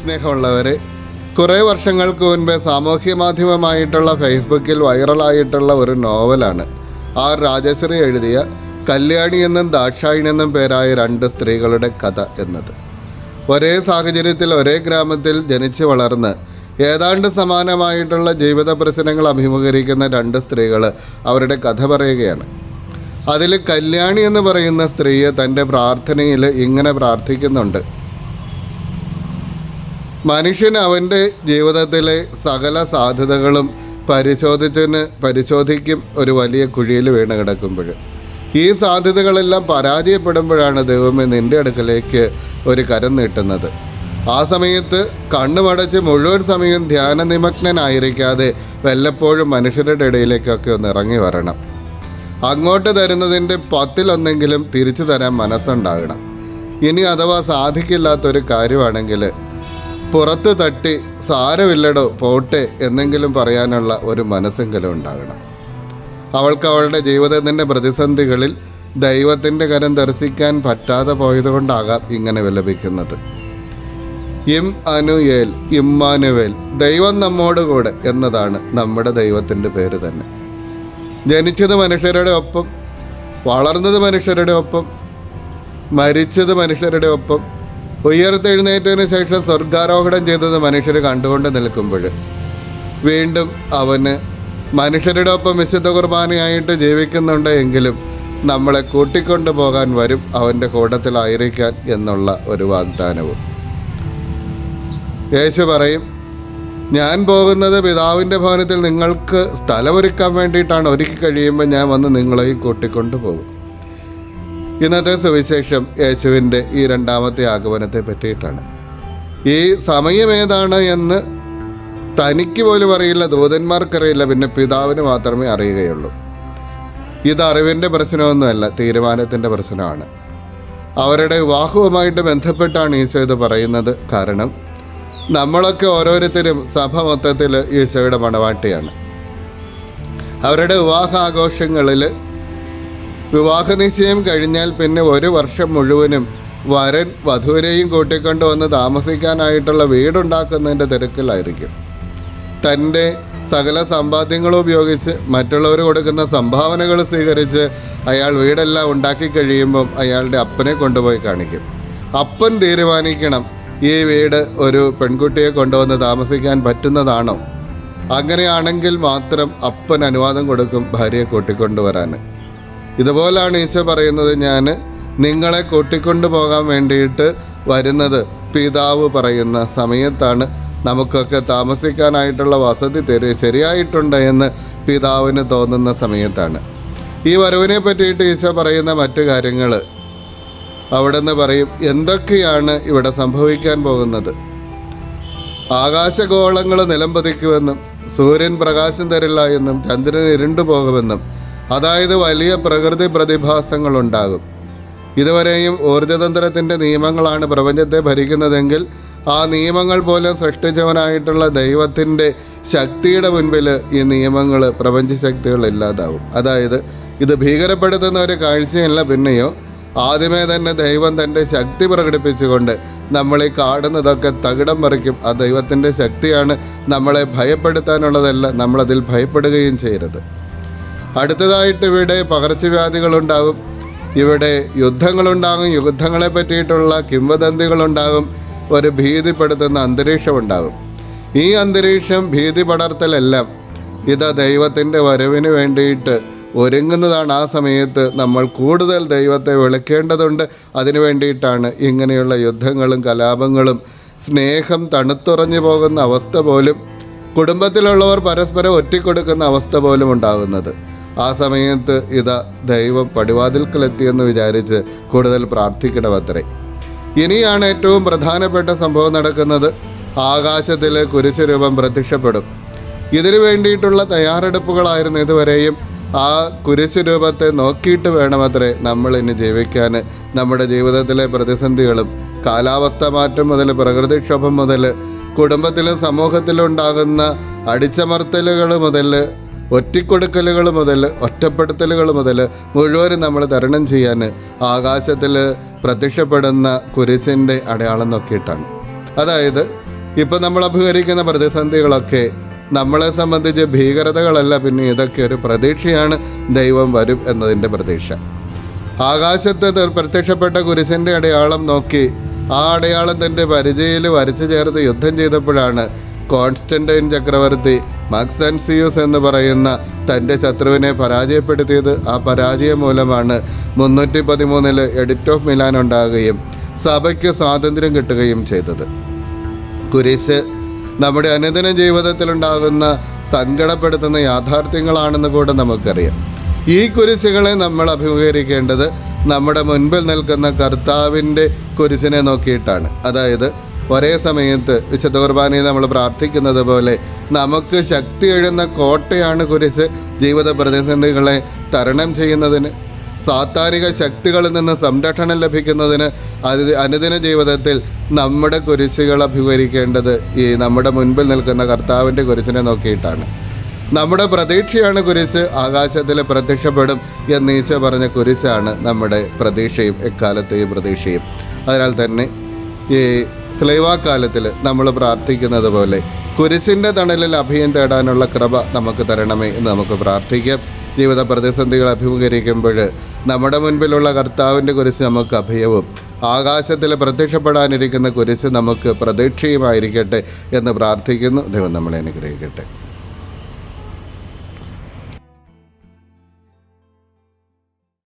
സ്നേഹമുള്ളവരെ കുറേ വർഷങ്ങൾക്ക് മുൻപ് സാമൂഹ്യ മാധ്യമമായിട്ടുള്ള ഫേസ്ബുക്കിൽ വൈറലായിട്ടുള്ള ഒരു നോവലാണ്. ആർ രാജശ്രീ എഴുതിയ കല്യാണി എന്നും ദാക്ഷായണി എന്നും പേരായ രണ്ട് സ്ത്രീകളുടെ കഥ എന്നത്. ഒരേ സാഹചര്യത്തിൽ ഒരേ ഗ്രാമത്തിൽ ജനിച്ചു വളർന്ന് ഏതാണ്ട് സമാനമായിട്ടുള്ള ജീവിത പ്രശ്നങ്ങൾ അഭിമുഖീകരിക്കുന്ന രണ്ട് സ്ത്രീകൾ അവരുടെ കഥ പറയുകയാണ്. അതിൽ കല്യാണി എന്ന് പറയുന്ന സ്ത്രീയെ തന്റെ പ്രാർത്ഥനയിൽ ഇങ്ങനെ പ്രാർത്ഥിക്കുന്നുണ്ട്. മനുഷ്യൻ അവന്റെ ജീവിതത്തിലെ സകല സാധ്യതകളും പരിശോധിച്ചതിന് പരിശോധിക്കും ഒരു വലിയ കുഴിയിൽ വീണ് കിടക്കുമ്പോൾ. ഈ സാധ്യതകളെല്ലാം പരാജയപ്പെടുമ്പോഴാണ് ദൈവമേ നിന്റെ അടുക്കലേക്ക് ഒരു കരം നീട്ടുന്നത്. ആ സമയത്ത് കണ്ണുമടച്ച് മുഴുവൻ സമയം ധ്യാന നിമഗ്നനായിരിക്കാതെ വല്ലപ്പോഴും മനുഷ്യരുടെ ഇടയിലേക്കൊക്കെ ഒന്ന് ഇറങ്ങി വരണം. അങ്ങോട്ട് തരുന്നതിന്റെ പത്തിലൊന്നെങ്കിലും തിരിച്ചു തരാൻ മനസ്സുണ്ടാകണം. ഇനി അഥവാ സാധിക്കില്ലാത്തൊരു കാര്യമാണെങ്കിൽ പുറത്ത് തട്ടി സാരമില്ലടോ പോട്ടെ എന്നെങ്കിലും പറയാനുള്ള ഒരു മനസ്സെങ്കിലും ഉണ്ടാകണം. അവൾക്ക് അവളുടെ ജീവിതത്തിന്റെ പ്രതിസന്ധികളിൽ ദൈവത്തിന്റെ കരം ദർശിക്കാൻ പറ്റാതെ പോയതുകൊണ്ടാകാം ഇങ്ങനെ വിലപിക്കുന്നത്. ഇം അനുയേൽ ഇമ്മാനുവേൽ ദൈവം നമ്മോട് കൂടെ എന്നതാണ് നമ്മുടെ ദൈവത്തിന്റെ പേര് തന്നെ. ജനിച്ചത് മനുഷ്യരുടെ ഒപ്പം വളർന്നത് മനുഷ്യരുടെ ഒപ്പം മരിച്ചത് മനുഷ്യരുടെ ഒപ്പം ഉയർത്തെഴുന്നേറ്റതിന് ശേഷം സ്വർഗാരോഹണം ചെയ്തത് മനുഷ്യർ കണ്ടുകൊണ്ട് നിൽക്കുമ്പോൾ വീണ്ടും അവന് മനുഷ്യരുടെ ഒപ്പം വിശുദ്ധ കുർബാനയായിട്ട് ജീവിക്കുന്നുണ്ട് എങ്കിലും നമ്മളെ കൂട്ടിക്കൊണ്ടു പോകാൻ വരും അവന്റെ കൂട്ടത്തിലായിരിക്കാൻ എന്നുള്ള ഒരു വാഗ്ദാനവും. യേശു പറയും ഞാൻ പോകുന്നത് പിതാവിന്റെ ഭവനത്തിൽ നിങ്ങൾക്ക് സ്ഥലമൊരുക്കാൻ വേണ്ടിയിട്ടാണ്. ഒരുക്കി കഴിയുമ്പോൾ ഞാൻ വന്ന് നിങ്ങളെയും കൂട്ടിക്കൊണ്ടു പോകും. ഇന്നത്തെ സുവിശേഷം യേശുവിന്റെ ഈ രണ്ടാമത്തെ ആഗമനത്തെ പറ്റിയിട്ടാണ്. ഈ സമയം ഏതാണ് എന്ന് തനിക്ക് പോലും അറിയില്ല ദൂതന്മാർക്കറിയില്ല പിന്നെ പിതാവിന് മാത്രമേ അറിയുകയുള്ളൂ. ഇത് അറിവിന്റെ പ്രശ്നമൊന്നുമല്ല തീരുമാനത്തിന്റെ പ്രശ്നമാണ്. അവരുടെ വിവാഹവുമായിട്ട് ബന്ധപ്പെട്ടാണ് ഈശോ ഇത് പറയുന്നത്. കാരണം നമ്മളൊക്കെ ഓരോരുത്തരും സഭ മൊത്തത്തിൽ ഈശോയുടെ മണവാട്ടിയാണ്. അവരുടെ വിവാഹാഘോഷങ്ങളിൽ വിവാഹ നിശ്ചയം കഴിഞ്ഞാൽ പിന്നെ ഒരു വർഷം മുഴുവനും വരൻ വധുവിനെയും കൂട്ടിക്കൊണ്ട് വന്ന് താമസിക്കാനായിട്ടുള്ള വീടുണ്ടാക്കുന്നതിന്റെ തിരക്കിലായിരിക്കും. തന്റെ സകല സമ്പാദ്യങ്ങളും ഉപയോഗിച്ച് മറ്റുള്ളവർ കൊടുക്കുന്ന സംഭാവനകൾ സ്വീകരിച്ച് അയാൾ വീടെല്ലാം ഉണ്ടാക്കി കഴിയുമ്പം അയാളുടെ അപ്പനെ കൊണ്ടുപോയി കാണിക്കും. അപ്പൻ തീരുമാനിക്കണം ഈ വീട് ഒരു പെൺകുട്ടിയെ കൊണ്ടുവന്ന് താമസിക്കാൻ പറ്റുന്നതാണോ? അങ്ങനെയാണെങ്കിൽ മാത്രം അപ്പൻ അനുവാദം കൊടുക്കും ഭാര്യയെ കൂട്ടിക്കൊണ്ടുവരാൻ ഇതുപോലാണ് ഈശോ പറയുന്നത് ഞാൻ നിങ്ങളെ കൂട്ടിക്കൊണ്ടു പോകാൻ വേണ്ടിയിട്ട് വരുന്നത്. പിതാവ് പറയുന്ന സമയത്താണ് നമുക്കൊക്കെ താമസിക്കാനായിട്ടുള്ള വസതി തെരി ശരിയായിട്ടുണ്ട് എന്ന് പിതാവിന് തോന്നുന്ന സമയത്താണ്. ഈ വരവിനെ പറ്റിയിട്ട് ഈശോ പറയുന്ന മറ്റു കാര്യങ്ങൾ അവിടെ നിന്ന് പറയും എന്തൊക്കെയാണ് ഇവിടെ സംഭവിക്കാൻ പോകുന്നത്? ആകാശഗോളങ്ങൾ നിലംപതിക്കുമെന്നും സൂര്യൻ പ്രകാശം തരില്ല എന്നും ചന്ദ്രൻ ഇരുണ്ടു പോകുമെന്നും അതായത് വലിയ പ്രകൃതി പ്രതിഭാസങ്ങൾ ഉണ്ടാകും ഇതുവരെയും ഊർജതന്ത്രത്തിന്റെ നിയമങ്ങളാണ് പ്രപഞ്ചത്തെ ഭരിക്കുന്നതെങ്കിൽ ആ നിയമങ്ങൾ പോലും സൃഷ്ടിച്ചവനായിട്ടുള്ള ദൈവത്തിന്റെ ശക്തിയുടെ മുൻപിൽ ഈ നിയമങ്ങൾ പ്രപഞ്ച ശക്തികൾ ഇല്ലാതാവും. അതായത് ഇത് ഭീകരപ്പെടുത്തുന്ന ഒരു കാഴ്ചയല്ല പിന്നെയോ ആദ്യമേ തന്നെ ദൈവം തന്റെ ശക്തി പ്രകടിപ്പിച്ചുകൊണ്ട് നമ്മളെ കാടുന്നതൊക്കെ തകിടം മറിക്കും ആ ദൈവത്തിന്റെ ശക്തിയാണ് നമ്മളെ ഭയപ്പെടുത്താനുള്ളതല്ല നമ്മളതിൽ ഭയപ്പെടുകയും ചെയ്യരുത്. അടുത്തതായിട്ട് ഇവിടെ പകർച്ചവ്യാധികളുണ്ടാകും. ഇവിടെ യുദ്ധങ്ങളുണ്ടാകും. യുദ്ധങ്ങളെ പറ്റിയിട്ടുള്ള കിംവദന്തികളുണ്ടാകും. ഒരു ഭീതിപ്പെടുത്തുന്ന അന്തരീക്ഷമുണ്ടാകും. ഈ അന്തരീക്ഷം ഭീതി പടർത്തലെല്ലാം ഇത് ദൈവത്തിന്റെ വരവിന് വേണ്ടിയിട്ട് ഒരുങ്ങുന്നതാണ്. ആ സമയത്ത് നമ്മൾ കൂടുതൽ ദൈവത്തെ വിളിക്കേണ്ടതുണ്ട്. അതിനു വേണ്ടിയിട്ടാണ് ഇങ്ങനെയുള്ള യുദ്ധങ്ങളും കലാപങ്ങളും സ്നേഹം തണുത്തുറഞ്ഞു പോകുന്ന അവസ്ഥ പോലും കുടുംബത്തിലുള്ളവർ പരസ്പരം ഒറ്റിക്കൊടുക്കുന്ന അവസ്ഥ പോലും ഉണ്ടാകുന്നത്. ആ സമയത്ത് ഇതാ ദൈവം പടിവാതിൽക്കലെത്തിയെന്ന് വിചാരിച്ച് കൂടുതൽ പ്രാർത്ഥിക്കണമത്രേ. ഇനിയാണ് ഏറ്റവും പ്രധാനപ്പെട്ട സംഭവം നടക്കുന്നത്. ആകാശത്തിലെ കുരിശുരൂപം പ്രത്യക്ഷപ്പെടും. ഇതിനു വേണ്ടിയിട്ടുള്ള തയ്യാറെടുപ്പുകളായിരുന്നു ഇതുവരെയും. ആ കുരിശുരൂപത്തെ നോക്കിയിട്ട് വേണമത്രേ നമ്മൾ ഇനി ജീവിക്കാൻ. നമ്മുടെ ജീവിതത്തിലെ പ്രതിസന്ധികളും കാലാവസ്ഥ മാറ്റം മുതൽ പ്രകൃതിക്ഷോഭം മുതൽ കുടുംബത്തിലും സമൂഹത്തിലും ഉണ്ടാകുന്ന അടിച്ചമർത്തലുകൾ മുതൽ ഒറ്റിക്കൊടുക്കലുകൾ മുതൽ ഒറ്റപ്പെടുത്തലുകൾ മുതൽ മുഴുവനും നമ്മൾ തരണം ചെയ്യാൻ ആകാശത്തിൽ പ്രത്യക്ഷപ്പെടുന്ന കുരിശിന്റെ അടയാളം നോക്കിയിട്ടാണ്. അതായത് ഇപ്പം നമ്മൾ അഭിഹരിക്കുന്ന പ്രതിസന്ധികളൊക്കെ നമ്മളെ സംബന്ധിച്ച് ഭീകരതകളല്ല പിന്നെ ഇതൊക്കെ ഒരു പ്രതീക്ഷയാണ് ദൈവം വരും എന്നതിന്റെ പ്രതീക്ഷ. ആകാശത്ത് പ്രത്യക്ഷപ്പെട്ട കുരിശിന്റെ അടയാളം നോക്കി ആ അടയാളം തന്റെ പരിചയിൽ വരച്ചു ചേർത്ത് യുദ്ധം ചെയ്തപ്പോഴാണ് കോൺസ്റ്റന്റൈൻ ചക്രവർത്തി മക്സൻസിയൂസ് എന്ന് പറയുന്ന തന്റെ ശത്രുവിനെ പരാജയപ്പെടുത്തിയത് ആ പരാജയം മൂലമാണ് മുന്നൂറ്റി പതിമൂന്നിൽ എഡിറ്റ് ഓഫ് മിലാൻ ഉണ്ടാകുകയും സഭയ്ക്ക് സ്വാതന്ത്ര്യം കിട്ടുകയും ചെയ്തത്. കുരിശ് നമ്മുടെ അനുദിന ജീവിതത്തിലുണ്ടാകുന്ന സങ്കടപ്പെടുത്തുന്ന യാഥാർത്ഥ്യങ്ങളാണെന്ന് കൂടെ നമുക്കറിയാം. ഈ കുരിശുകളെ നമ്മൾ അഭിമുഖീകരിക്കേണ്ടത് നമ്മുടെ മുൻപിൽ നിൽക്കുന്ന കർത്താവിന്റെ കുരിശിനെ നോക്കിയിട്ടാണ്. അതായത് ഒരേ സമയത്ത് വിശുദ്ധ കുർബാനയിൽ നമ്മൾ പ്രാർത്ഥിക്കുന്നത് പോലെ നമുക്ക് ശക്തി എഴുന്ന കോട്ടയാണ് കുരിശ് ജീവിത പ്രതിസന്ധികളെ തരണം ചെയ്യുന്നതിന് സാത്താനിക ശക്തികളിൽ നിന്ന് സംരക്ഷണം ലഭിക്കുന്നതിന് അത് അനുദിന ജീവിതത്തിൽ നമ്മുടെ കുരിശുകൾ അഭിമുഖീകരിക്കേണ്ടത് ഈ നമ്മുടെ മുൻപിൽ നിൽക്കുന്ന കർത്താവിന്റെ കുരിശിനെ നോക്കിയിട്ടാണ്. നമ്മുടെ പ്രതീക്ഷയാണ് കുരിശ് ആകാശത്തിൽ പ്രത്യക്ഷപ്പെടും എന്ന് ഈശോ പറഞ്ഞ കുരിശാണ് നമ്മുടെ പ്രതീക്ഷയും എക്കാലത്തെയും പ്രതീക്ഷയും. അതിനാൽ തന്നെ ഈ സ്ലൈവാക്കാലത്തിൽ നമ്മൾ പ്രാർത്ഥിക്കുന്നത് പോലെ കുരിശിന്റെ തണലിൽ അഭയം തേടാനുള്ള കൃപ നമുക്ക് തരണമേ എന്ന് നമുക്ക് പ്രാർത്ഥിക്കാം. ജീവിത പ്രതിസന്ധികൾ അഭിമുഖീകരിക്കുമ്പോൾ നമ്മുടെ മുൻപിലുള്ള കർത്താവിന്റെ കുരിശ് നമുക്ക് അഭയവും ആകാശത്തിൽ പ്രത്യക്ഷപ്പെടാനിരിക്കുന്ന കുരിശ് നമുക്ക് പ്രതീക്ഷയുമായിരിക്കട്ടെ എന്ന് പ്രാർത്ഥിക്കുന്നു. ദൈവം നമ്മളെ അനുഗ്രഹിക്കട്ടെ.